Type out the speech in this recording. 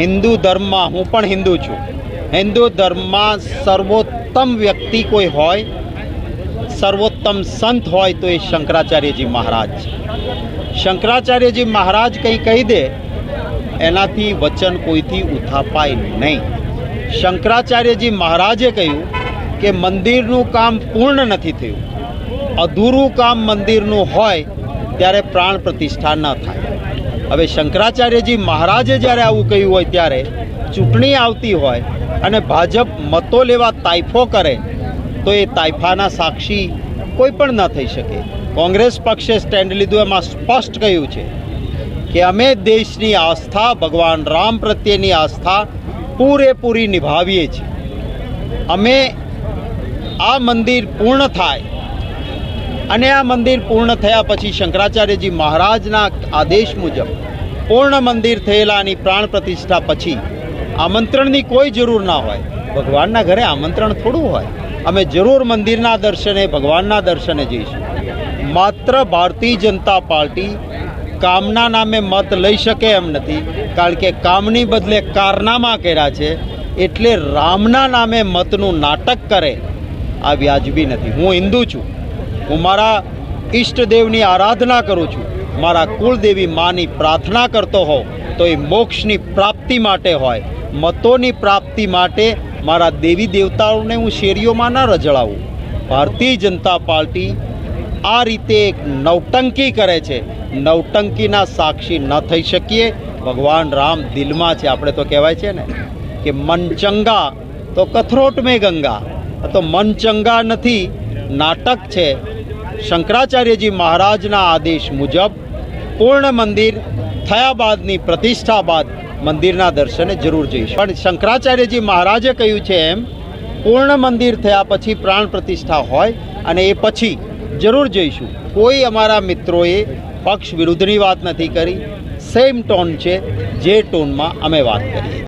હિન્દુ ધર્મમાં હું પણ હિન્દુ છું. હિન્દુ ધર્મમાં સર્વોત્તમ વ્યક્તિ કોઈ હોય, સર્વોત્તમ સંત હોય તો એ શંકરાચાર્યજી મહારાજ છે. શંકરાચાર્યજી મહારાજ કંઈ કહી દે, એનાથી વચન કોઈથી ઉથાપાય નહીં. શંકરાચાર્યજી મહારાજે કહ્યું કે મંદિરનું કામ પૂર્ણ નથી થયું. અધૂરું કામ મંદિરનું હોય, ત્યારે પ્રાણ પ્રતિષ્ઠા ન થાય. હવે શંકરાચાર્યજી મહારાજે જ્યારે આવું કહ્યું હોય ત્યારે ચૂંટણી આવતી હોય અને ભાજપ મતો લેવા તાઇફો કરે, તો એ તાઇફાના સાક્ષી કોઈ પણ ન થઈ શકે. કોંગ્રેસ પક્ષે સ્ટેન્ડ લીધું, એમાં સ્પષ્ટ કહ્યું છે કે અમે દેશની આસ્થા, ભગવાન રામ પ્રત્યેની આસ્થા પૂરેપૂરી નિભાવીએ છીએ. અમે આ મંદિર પૂર્ણ થાય અને આ મંદિર પૂર્ણ થયા પછી શંકરાચાર્યજી મહારાજના આદેશ મુજબ પૂર્ણ મંદિર થયેલાની પ્રાણ પ્રતિષ્ઠા પછી આમંત્રણની કોઈ જરૂર ના હોય. ભગવાનના ઘરે આમંત્રણ થોડું હોય. અમે જરૂર મંદિરના દર્શને, ભગવાનના દર્શને જઈશું. માત્ર ભારતીય જનતા પાર્ટી કામના નામે મત લઈ શકે એમ નથી, કારણ કે કામની બદલે કારનામા કર્યા છે, એટલે રામના નામે મતનું નાટક કરે આ વ્યાજબી નથી. હું હિન્દુ છું. હું મારા ઈષ્ટદેવની આરાધના કરું છું. મારા કુળદેવી માની પ્રાર્થના કરતો હોઉં તો એ મોક્ષની પ્રાપ્તિ માટે હોય. મતોની પ્રાપ્તિ માટે મારા દેવી દેવતાઓને હું શેરીઓમાં ન રજળાવું ભારતીય જનતા પાર્ટી આ રીતે એક નવટંકી કરે છે. નવટંકીના સાક્ષી ન થઈ શકીએ. ભગવાન રામ દિલમાં છે, આપણે તો કહેવાય છે ને, કે મન ચંગા તો કથરોટ મેં ગંગા તો મન ચંગા નથી, નાટક છે. શંકરાચાર્યજી મહારાજના આદેશ મુજબ પૂર્ણ મંદિર થયા બાદની પ્રતિષ્ઠા બાદ મંદિરના દર્શને જરૂર જઈશું. પણ શંકરાચાર્યજી મહારાજે કહ્યું છે એમ, પૂર્ણ મંદિર થયા પછી પ્રાણ પ્રતિષ્ઠા હોય અને એ પછી જરૂર જઈશું. કોઈ અમારા મિત્રોએ પક્ષ વિરુદ્ધની વાત નથી કરી. સેમ ટોન છે, જે ટોનમાં અમે વાત કરીએ.